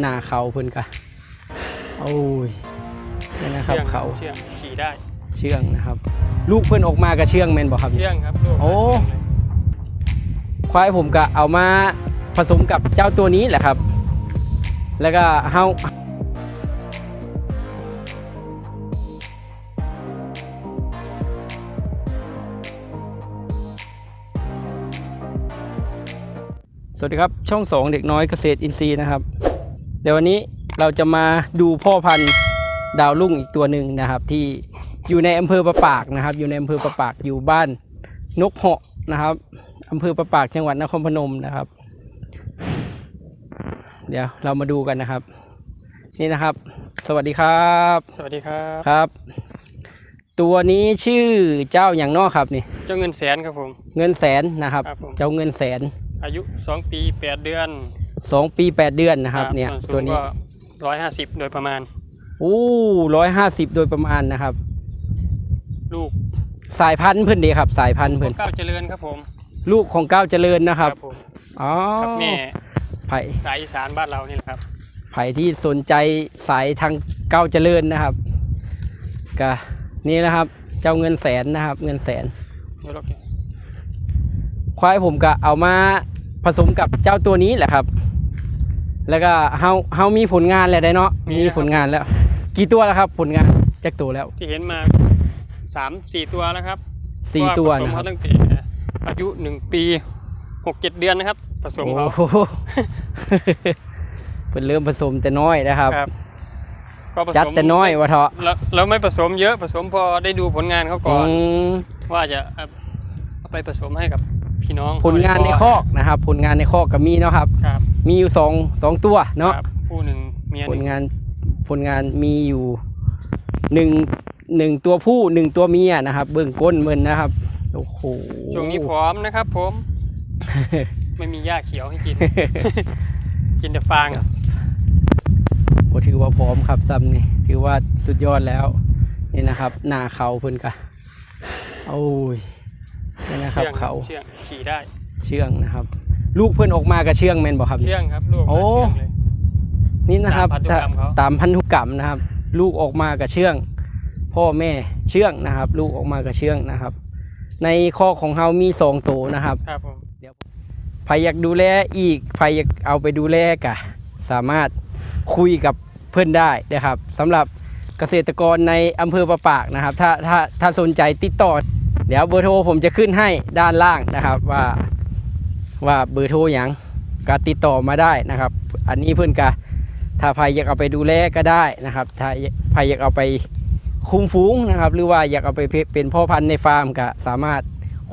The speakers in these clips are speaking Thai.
หน้าเขาเพิ่นกะโอ้ยนี่นะครับชื่องเขาเชื่องขี่ได้ เชื่องนะครับ ลูกเพิ่นออกมาก็เชื่องแม่นบ่ครับ เชื่องครับลูกโอ้เชื่องเลยควายผมก็เอามาผสมกับเจ้าตัวนี้แหละครับ แล้วก็เฮาสวัสดีครับ ช่องสองเด็กน้อยเกษตรอินทรีย์นะครับ เดี๋ยววันนี้เราจะมาดูพ่อพันธุ์ดาวรุ่งอีกตัวหนึ่งนะครับ ที่อยู่ในอำเภอประปากนะครับ อยู่ในอำเภอประปากอยู่บ้านนกเหาะนะครับอำเภอประปากจังหวัดนครพนมนะครับ เดี๋ยวเรามาดูกันนะครับ นี่นะครับ สวัสดีครับ สวัสดีครับครับ ตัวนี้ชื่อเจ้าอย่างนอกครับนี่ เจ้าเงินแสนครับผม เงินแสนนะครับ ครับผม เจ้าเงินแสนอายุ 2 ปี 8 เดือน สองปีแปดเดือนนะครับเนี่ยส่วนสูตัวงนี้ก็ร้อยห้าสิบโดยประมาณอู้ร้อยห้าสิบโดยประมาณนะครับ ลูกสายพันธุ์เพื่อนดีครับ สายพันธุ์เพื่อนก้าวเจริญครับผม ลูกของก้าวเจริญนะครับผมอ๋อกับแม่ไผ่สายอีสานบ้านเรานี่แหละครับไผ่ที่สนใจสายทางก้าวเจริญนะครับก็นี่นะครับ เจ้าเงินแสนนะครับ เงินแสนเดี๋ยวเราควายผมก็เอามาผสมกับเจ้าตัวนี้แหละครับ แล้วก็เฮาเฮามีผลงานแล้วได้เนาะมีผลงานแล้ว กี่ตัวแล้วครับ ผลงานจักตัวแล้วที่เห็นมาสามสี่ตัวแล้วครับสี่ตัวผสมนะคเขารับตั้งแต่อายุหนึ่งปีหกเจ็ดเดือนนะครับ ผสมเขาโอ้โหเพิ่นเริ่มผสมแต่น้อยนะครับครับก็ผสมจัดแต่น้อยวะเถาะแล้วแล้วไม่ผสมเยอะผสมพอได้ดูผลงานเขาก่อนอืมว่าจะเอาเอาไปผสมให้กับ พี่น้องผลงานในคอกนะครับ ผลงานในคอกก็มีเนาะครับ ครับมีอยู่สองสองตัวเนาะครับคู่หนึ่งเมียหผลนึ่งงานผลงานมีอยู่หนึ่งหนึ่งตัวผู้หนึ่งตัวเมียนะครับ เบื้องก้นมันนะครับโอ้โห ช่วงนี้พร้อมนะครับ ผม ไม่มีหญ้าเขียวให้กิน กินแต่ฟางก็ถือว่าพร้อมครับซ้ำนี่ถือว่าสุดยอดแล้ว นี่นะครับ หน้าเขาเพิ่นกะโอ้ย นี่นะครับชื่องเขาเชื่องขี่ได้ เชื่องนะครับ ลูกเพิ่นออกมากับเชื่องแม่นบ่ครับ เชื่องครับลูกโอ้ เชื่องเลย นี่นะครับตามพันธุกรรมเขา ตามพันธุกรรมนะครับ ลูกออกมากับเชื่อง พ่อแม่เชื่องนะครับ ลูกออกมากับเชื่องนะครับ ในข้อของเฮามีสองตัวนะครับครับผมใครอยากดูแลอีกใครอยากเอาไปดูแลกะ สามารถคุยกับเพื่อนได้นะครับสำหรับเกษตรกรในอำเภอประปากนะครับ ถ้าถ้าถ้าสนใจติดต่อ เดี๋ยวเบอร์โทรผมจะขึ้นให้ด้านล่างนะครับว่าว่าเบอร์โทรอย่างก็ติดต่อมาได้นะครับ อันนี้เพื่อนกะถ้าใครอยากเอาไปดูแลก็ได้นะครับ ถ้าใครอยากเอาไปคุมฝูงนะครับ หรือว่าอยากเอาไปเป็นพ่อพันธุ์ในฟาร์มก็สามารถ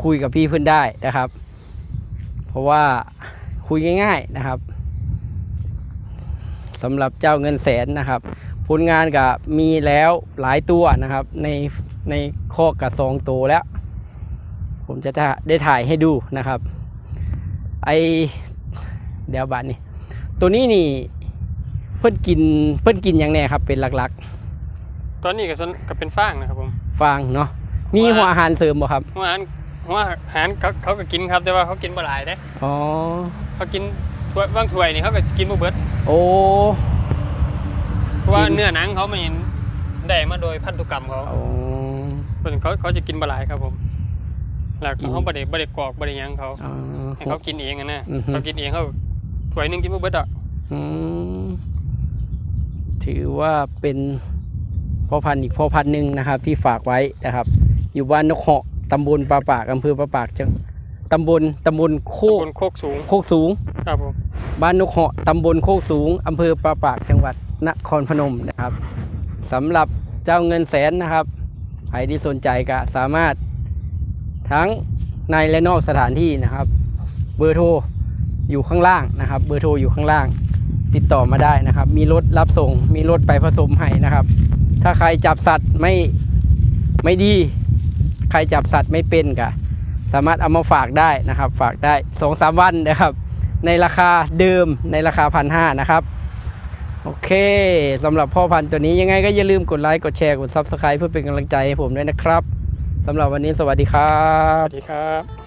คุยกับพี่เพื่อนได้นะครับ เพราะว่าคุยง่าย ๆนะครับสำหรับเจ้าเงินแสนนะครับ ผลงานก็มีแล้วหลายตัวนะครับ ในในข้อกระสองตัวแล้ว ผมจะได้ถ่ายให้ดูนะครับ ไอเดี๋ยวบัดนี้ตัวนี้นี่เพิ่นกินเพิ่นกินอย่างแน่ครับ เป็นหลักตอนนี้ก็สนก็เป็นฟางนะครับผมๆฟางเนาะมีหัวอาหารเสริมบ่ครับหัวอาหารหัวอาหารเขาเขาก็กินครับ แต่ว่าเขากินบ่หลายเด้อ๋อเขากินถ้วยบางถ้วยนี่เขาก็กินบ่เบิดโอ้เพราะว่ากินเนื้อหนังเขามันได้มาโดยพันธุกรรมเขาโอ้เพิ่นเขาเขาจะกินบ่หลายครับผม แล้วกิน เขาบ่ได้บ่ได้กรอกบ่ได้หยังเขาอ๋อให้เขากินเองอะนะอือฮึ เขากินเองเขาถ้วยหนึงกินบ่เบิดอะอืมถือว่าเป็นพ่อพันธุ์อีกพ่อพันธุ์หนึ่งนะครับ ที่ฝากไว้นะครับ อยู่บ้านนกเหาะตำบลปลาปากอำเภอปลาปากจังตำบลตำบลโคกบนโคกสูงโคกสูง ครับผมบ้านนกเหาะตำบลโคกสูงอำเภอปลาปากจังหวัดนครพนมนะครับสำหรับเจ้าเงินแสนนะครับใครที่สนใจก็สามารถ ทั้งในและนอกสถานที่นะครับ เบอร์โทรอยู่ข้างล่างนะครับ เบอร์โทรอยู่ข้างล่าง ติดต่อมาได้นะครับ มีรถรับส่ง มีรถไปผสมให้นะครับ ถ้าใครจับสัตว์ไม่ไม่ดี ใครจับสัตว์ไม่เป็นก็สามารถเอามาฝากได้นะครับ ฝากได้สองสามวันนะครับ ในราคาเดิมในราคาพันห้านะครับโอเคสำหรับพ่อพันธุ์ตัวนี้ยังไงก็อย่าลืมกดไลค์ กดแชร์ กด Subscribe เพื่อเป็นกำลังใจให้ผมด้วยนะครับ สำหรับวันนี้สวัสดีครับ สวัสดีครับ